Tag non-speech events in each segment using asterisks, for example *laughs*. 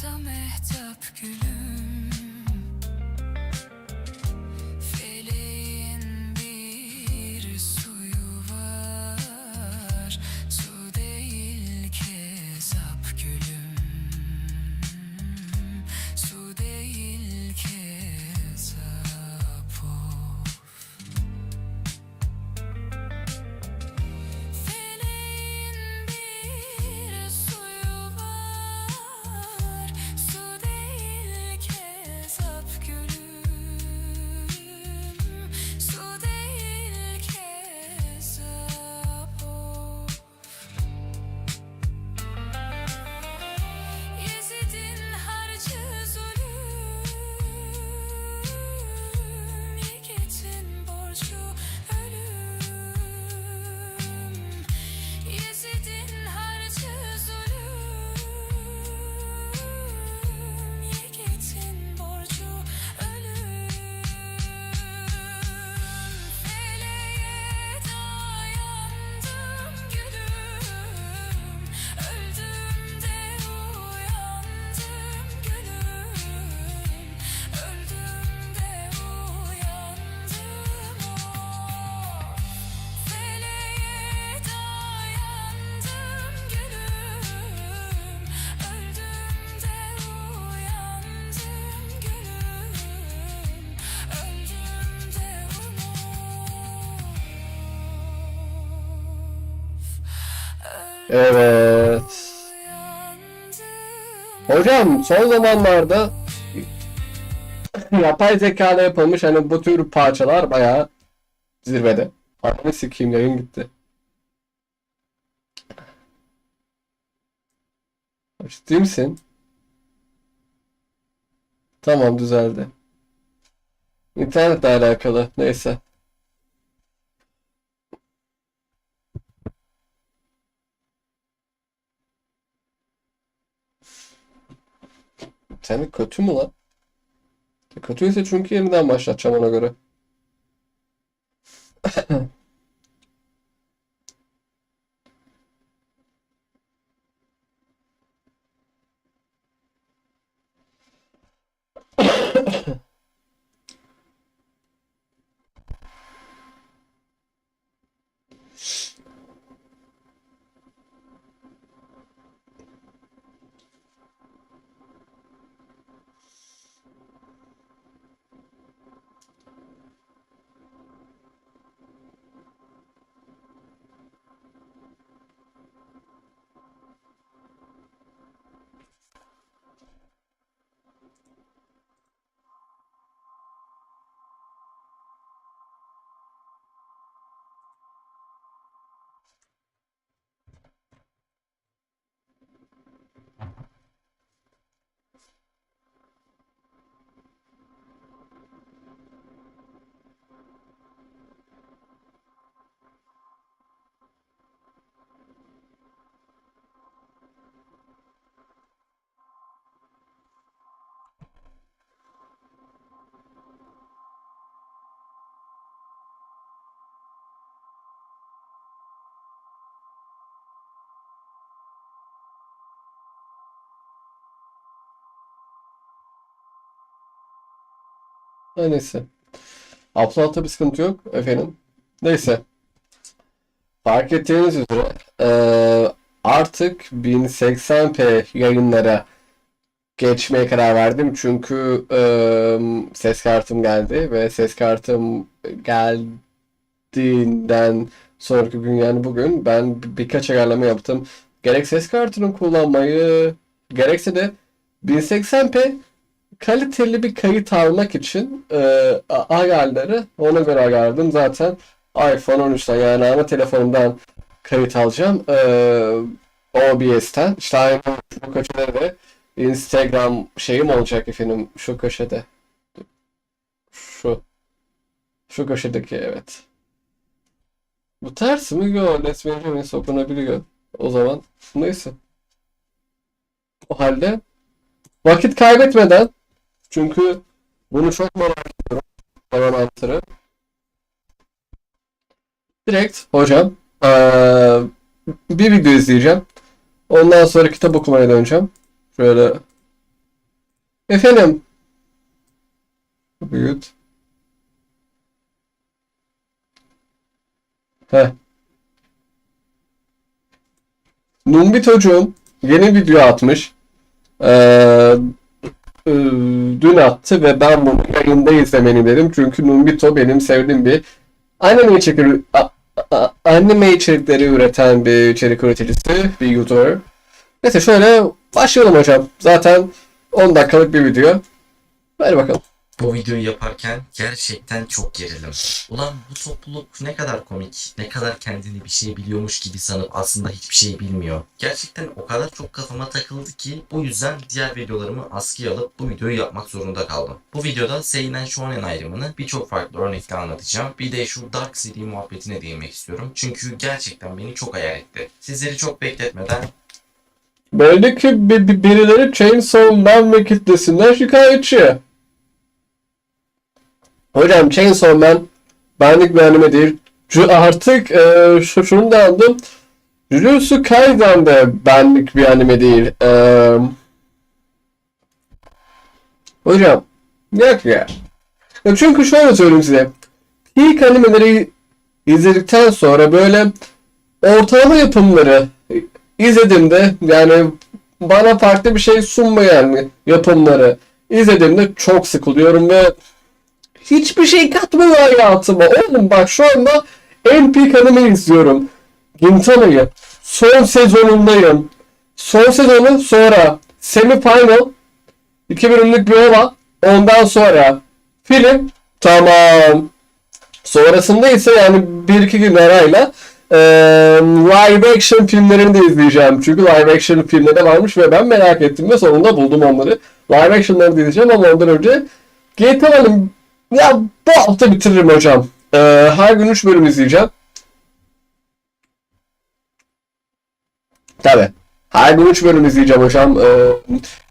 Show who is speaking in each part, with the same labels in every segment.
Speaker 1: Sokakta mehtap gülüm
Speaker 2: Evet. Hocam son zamanlarda *laughs* yapay zeka ile yapılmış hani bu tür parçalar bayağı zirvede. Ananı sikeyim yayın gitti. Ciddi misin? Tamam düzeldi. İnternetle alakalı. Neyse. Senin kötü mü lan? Kötüyse çünkü yeniden başlatacağım ona göre. Her neyse. Upload'da bir sıkıntı yok efendim. Neyse. Fark ettiğiniz üzere eee, artık 1080p yayınlara geçmeye karar verdim. Çünkü eee, ses kartım geldi ve ses kartım geldiğinden sonraki gün yani bugün ben bir- birkaç ayarlama yaptım. Gerek ses kartını kullanmayı gerekse de 1080p kaliteli bir kayıt almak için e, ayarları ona göre ayarladım. Zaten iPhone 13'ten yani ana telefonumdan kayıt alacağım. E, OBS'ten. İşte aynı şu köşede de Instagram şeyim olacak efendim şu köşede. Şu. Şu köşedeki evet. Bu ters mi? Yok. Let's Benjamin okunabiliyor. O zaman neyse. O halde vakit kaybetmeden çünkü bunu çok merak ediyorum. Parlamenter'ı. Direkt hocam eee, bir video izleyeceğim. Ondan sonra kitap okumaya döneceğim. Şöyle Efendim. Büyüt. Heh. Numbitocuğum yeni video atmış. Ee, e, dün attı ve ben bunu yayında izlemeni dedim. Çünkü Numbito benim sevdiğim bir anime içerikleri, a- anime içerikleri üreten bir içerik üreticisi, bir YouTuber. Neyse şöyle başlayalım hocam. Zaten 10 dakikalık bir video. Hadi bakalım.
Speaker 3: Bu videoyu yaparken gerçekten çok gerildim. Ulan bu topluluk ne kadar komik, ne kadar kendini bir şey biliyormuş gibi sanıp aslında hiçbir şey bilmiyor. Gerçekten o kadar çok kafama takıldı ki bu yüzden diğer videolarımı askıya alıp bu videoyu yapmak zorunda kaldım. Bu videoda Seinen Shonen ayrımını birçok farklı örnekle anlatacağım. Bir de şu Dark seri muhabbetine değinmek istiyorum. Çünkü gerçekten beni çok hayal etti. Sizleri çok bekletmeden
Speaker 2: Belli ki bi- bi- birileri Chainsaw Man ve kitlesinden şikayetçi. Hocam Chainsaw Man benlik bir anime değil. Artık e, şu, şunu da anladım. Jujutsu Kaisen de benlik bir anime değil. E, hocam yok ya. Ya Çünkü şöyle söyleyeyim size. İlk animeleri izledikten sonra böyle ortalama yapımları izlediğimde yani bana farklı bir şey sunmayan yapımları izlediğimde çok sıkılıyorum ve hiçbir şey katmıyor hayatıma. Oğlum bak şu anda en peak anime izliyorum. Gintana'yı. Son sezonundayım. Son sezonu sonra semi final 2 bölümlük bir ova. Ondan sonra film tamam. Sonrasında ise yani bir iki gün arayla eee, live action filmlerini de izleyeceğim. Çünkü live action filmleri varmış ve ben merak ettim ve sonunda buldum onları. Live action'ları da izleyeceğim ama ondan önce GTA'nın ya bu hafta bitiririm hocam. Eee, her gün 3 bölüm izleyeceğim. Tabi. Her gün 3 bölüm izleyeceğim hocam. Eee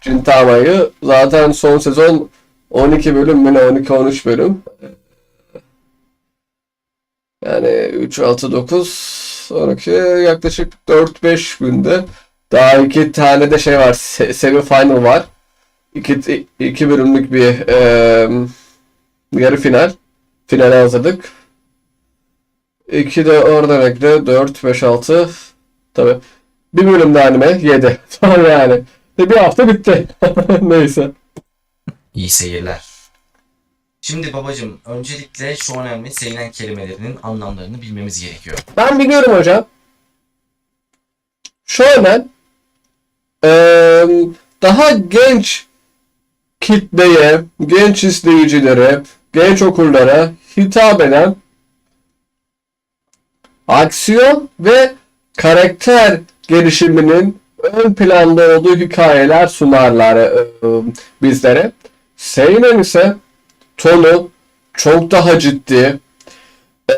Speaker 2: Cintama'yı. Zaten son sezon 12 bölüm mü ne 12-13 bölüm. Yani 3, 6, 9 sonraki yaklaşık 4-5 günde daha iki tane de şey var. Se semi final var. İki, iki bölümlük bir eee, yarı final. Finale hazırlık. İki de oradan ekle. 4, 5, 6. Tabi. Bir bölümde anime 7. *laughs* Tamam yani. Ve bir hafta bitti. *laughs* Neyse.
Speaker 3: iyi seyirler. Şimdi babacım öncelikle shonen ve seinen kelimelerinin anlamlarını bilmemiz gerekiyor.
Speaker 2: Ben biliyorum hocam. Eee, daha genç kitleye, genç izleyicilere, genç okurlara hitap eden aksiyon ve karakter gelişiminin ön planda olduğu hikayeler sunarlar eee, bizlere. Seinen ise tonu çok daha ciddi,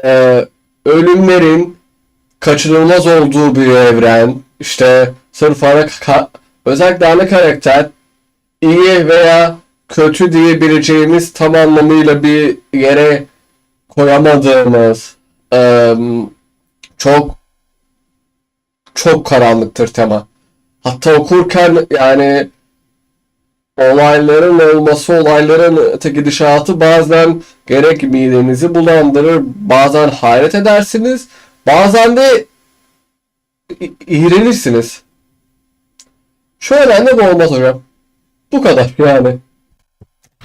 Speaker 2: eee, ölümlerin kaçınılmaz olduğu bir evren. İşte sırf ana özellikle ana karakter iyi veya kötü diyebileceğimiz tam anlamıyla bir yere koyamadığımız çok çok karanlıktır tema. Hatta okurken yani olayların olması, olayların gidişatı bazen gerek midenizi bulandırır, bazen hayret edersiniz, bazen de iğrenirsiniz. Şöyle de bu olmaz hocam. Bu kadar yani.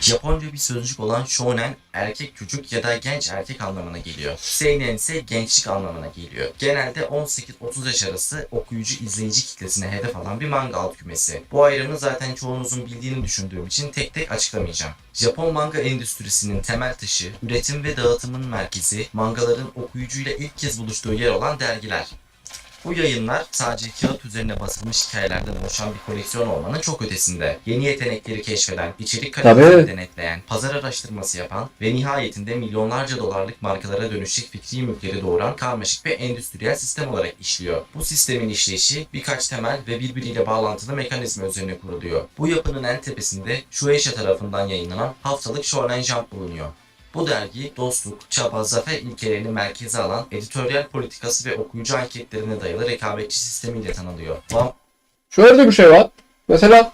Speaker 3: Japonca bir sözcük olan shonen erkek çocuk ya da genç erkek anlamına geliyor. Seinen ise gençlik anlamına geliyor. Genelde 18-30 yaş arası okuyucu izleyici kitlesine hedef alan bir manga alt kümesi. Bu ayrımı zaten çoğunuzun bildiğini düşündüğüm için tek tek açıklamayacağım. Japon manga endüstrisinin temel taşı, üretim ve dağıtımın merkezi, mangaların okuyucuyla ilk kez buluştuğu yer olan dergiler. Bu yayınlar sadece kağıt üzerine basılmış hikayelerden oluşan bir koleksiyon olmanın çok ötesinde. Yeni yetenekleri keşfeden, içerik kalitesini denetleyen, pazar araştırması yapan ve nihayetinde milyonlarca dolarlık markalara dönüşecek fikri mülkleri doğuran karmaşık ve endüstriyel sistem olarak işliyor. Bu sistemin işleyişi birkaç temel ve birbiriyle bağlantılı mekanizma üzerine kuruluyor. Bu yapının en tepesinde Shueisha tarafından yayınlanan haftalık Shonen Jump bulunuyor. Bu dergi dostluk, çaba, zafer ilkelerini merkeze alan editoryal politikası ve okuyucu anketlerine dayalı rekabetçi sistemiyle tanınıyor. Vam-
Speaker 2: Şöyle bir şey var. Mesela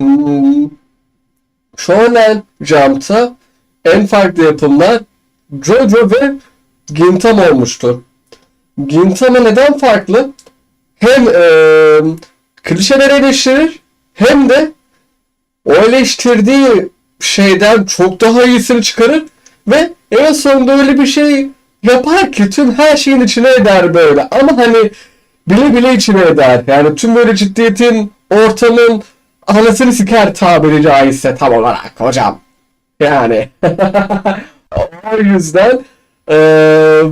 Speaker 2: Hmm, Shonen Jump'ta en farklı yapımlar Jojo ve Gintama olmuştur. Gintama neden farklı? Hem eee klişeleri eleştirir hem de o eleştirdiği şeyden çok daha iyisini çıkarır ve en sonunda öyle bir şey yapar ki tüm her şeyin içine eder böyle. Ama hani bile bile içine eder. Yani tüm böyle ciddiyetin, ortamın anasını siker tabiri caizse tam olarak hocam. Yani. *laughs* o yüzden eee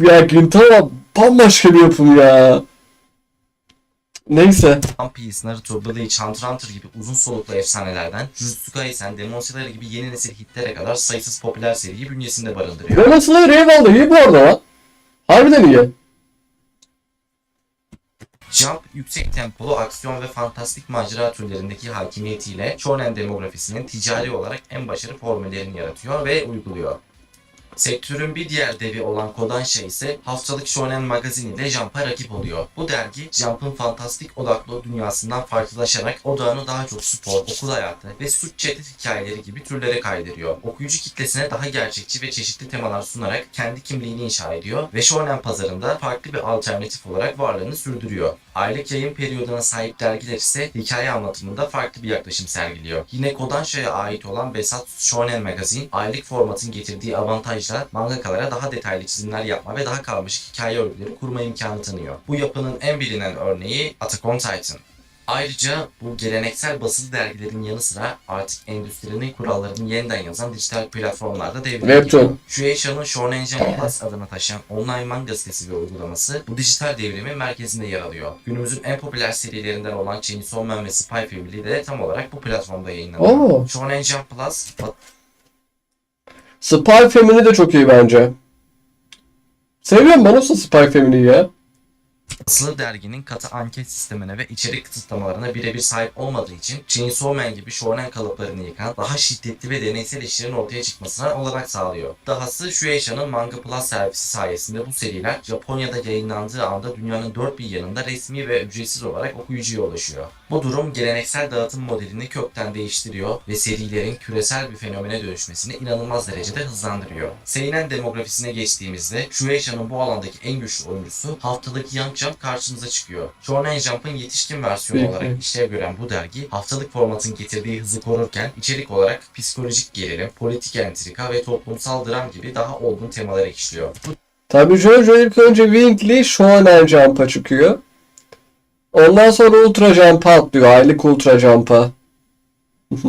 Speaker 2: ya Gintama bambaşka bir yapım ya. Neyse.
Speaker 3: One Piece, Naruto, Bleach, Hunter Hunter gibi uzun soluklu efsanelerden Jujutsu Kaisen, Demon Slayer gibi yeni nesil hitlere kadar sayısız popüler seriyi bünyesinde barındırıyor.
Speaker 2: Demon Slayer eyvallah iyi bu arada lan. Harbiden iyi.
Speaker 3: Jump, yüksek tempolu aksiyon ve fantastik macera türlerindeki hakimiyetiyle shonen demografisinin ticari olarak en başarılı formüllerini yaratıyor ve uyguluyor. Sektörün bir diğer devi olan Kodansha ise haftalık shonen magazin ile Jump'a rakip oluyor. Bu dergi Jump'ın fantastik odaklı dünyasından farklılaşarak odağını daha çok spor, okul hayatı ve suç çete hikayeleri gibi türlere kaydırıyor. Okuyucu kitlesine daha gerçekçi ve çeşitli temalar sunarak kendi kimliğini inşa ediyor ve shonen pazarında farklı bir alternatif olarak varlığını sürdürüyor. Aylık yayın periyoduna sahip dergiler ise hikaye anlatımında farklı bir yaklaşım sergiliyor. Yine Kodansha'ya ait olan Besatsu Shonen Magazine, aylık formatın getirdiği avantajla mangakalara daha detaylı çizimler yapma ve daha karmaşık hikaye örgüleri kurma imkanı tanıyor. Bu yapının en bilinen örneği Attack on Titan. Ayrıca bu geleneksel basılı dergilerin yanı sıra artık endüstrinin kurallarını yeniden yazan dijital platformlarda devreye giriyor. Shueisha'nın Shonen Jump Plus adını taşıyan online manga sitesi ve uygulaması bu dijital devrimin merkezinde yer alıyor. Günümüzün en popüler serilerinden olan Chainsaw Man ve Spy Family de tam olarak bu platformda yayınlanıyor.
Speaker 2: Oo.
Speaker 3: Shonen Jump Plus,
Speaker 2: Spy Family de çok iyi bence. Seviyorum ben olsa Spy Family'yi ya.
Speaker 3: Basılı derginin katı anket sistemine ve içerik kısıtlamalarına birebir sahip olmadığı için Chainsaw Man gibi shonen kalıplarını yıkan daha şiddetli ve deneysel işlerin ortaya çıkmasına olanak sağlıyor. Dahası Shueisha'nın Manga Plus servisi sayesinde bu seriler Japonya'da yayınlandığı anda dünyanın dört bir yanında resmi ve ücretsiz olarak okuyucuya ulaşıyor. Bu durum geleneksel dağıtım modelini kökten değiştiriyor ve serilerin küresel bir fenomene dönüşmesini inanılmaz derecede hızlandırıyor. Seinen demografisine geçtiğimizde Shueisha'nın bu alandaki en güçlü oyuncusu haftalık Jump karşımıza çıkıyor. Shonen Jump'ın yetişkin versiyonu olarak işlev gören bu dergi haftalık formatın getirdiği hızı korurken içerik olarak psikolojik gerilim, politik entrika ve toplumsal dram gibi daha olgun temalar işliyor. Bu
Speaker 2: Tabii Jojo ilk önce Weekly Shonen Jump'a çıkıyor. Ondan sonra Ultra Jump'a atlıyor. Aylık Ultra Jump'a. *laughs*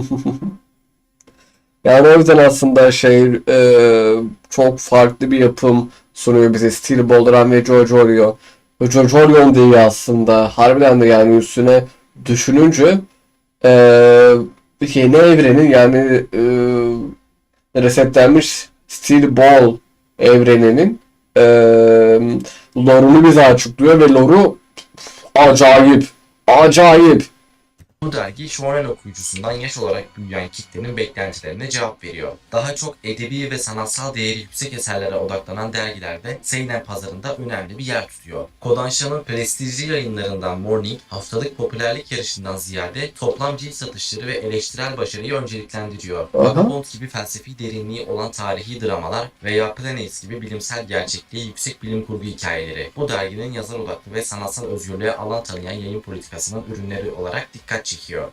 Speaker 2: yani o yüzden aslında şey e, çok farklı bir yapım sunuyor bize. Steel Ball ve Jojo Da iyi aslında. Harbiden de yani üstüne düşününce e, yeni evrenin yani e, resetlenmiş Steel Ball evreninin e, lore'unu bize açıklıyor ve lore'u acayip. Acayip.
Speaker 3: Bu dergi shonen okuyucusundan yaş olarak büyüyen kitlenin beklentilerine cevap veriyor. Daha çok edebi ve sanatsal değeri yüksek eserlere odaklanan dergilerde seinen pazarında önemli bir yer tutuyor. Kodansha'nın prestijli yayınlarından Morning, haftalık popülerlik yarışından ziyade toplam cilt satışları ve eleştirel başarıyı önceliklendiriyor. Vagabond gibi felsefi derinliği olan tarihi dramalar veya Planet gibi bilimsel gerçekliği yüksek bilim kurgu hikayeleri. Bu derginin yazar odaklı ve sanatsal özgürlüğe alan tanıyan yayın politikasının ürünleri olarak dikkat çekiyor.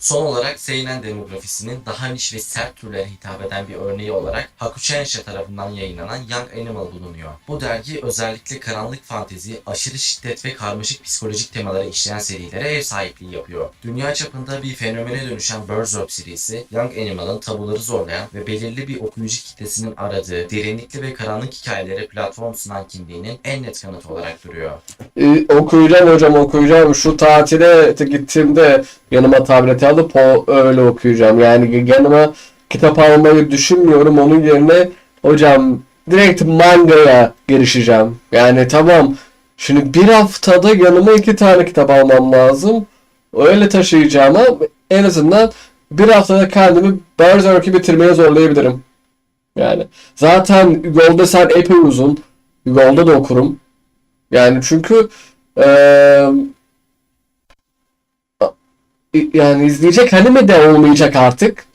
Speaker 3: Son olarak seinen demografisinin daha niş ve sert türlere hitap eden bir örneği olarak Hakuchensha tarafından yayınlanan Young Animal bulunuyor. Bu dergi özellikle karanlık fantezi, aşırı şiddet ve karmaşık psikolojik temaları işleyen serilere ev sahipliği yapıyor. Dünya çapında bir fenomene dönüşen Berserk serisi, Young Animal'ın tabuları zorlayan ve belirli bir okuyucu kitlesinin aradığı derinlikli ve karanlık hikayelere platform sunan kimliğinin en net kanıtı olarak duruyor.
Speaker 2: Ee, okuyacağım hocam okuyacağım. Şu tatile gittiğimde yanıma tableti alıp o öyle okuyacağım. Yani yanıma kitap almayı düşünmüyorum. Onun yerine hocam direkt mangaya girişeceğim. Yani tamam. Şimdi bir haftada yanıma iki tane kitap almam lazım. Öyle taşıyacağım ama en azından bir haftada kendimi Berserk'i bitirmeye zorlayabilirim. Yani zaten yolda sen epey uzun. Yolda da okurum. Yani çünkü eee, yani izleyecek anime de olmayacak artık.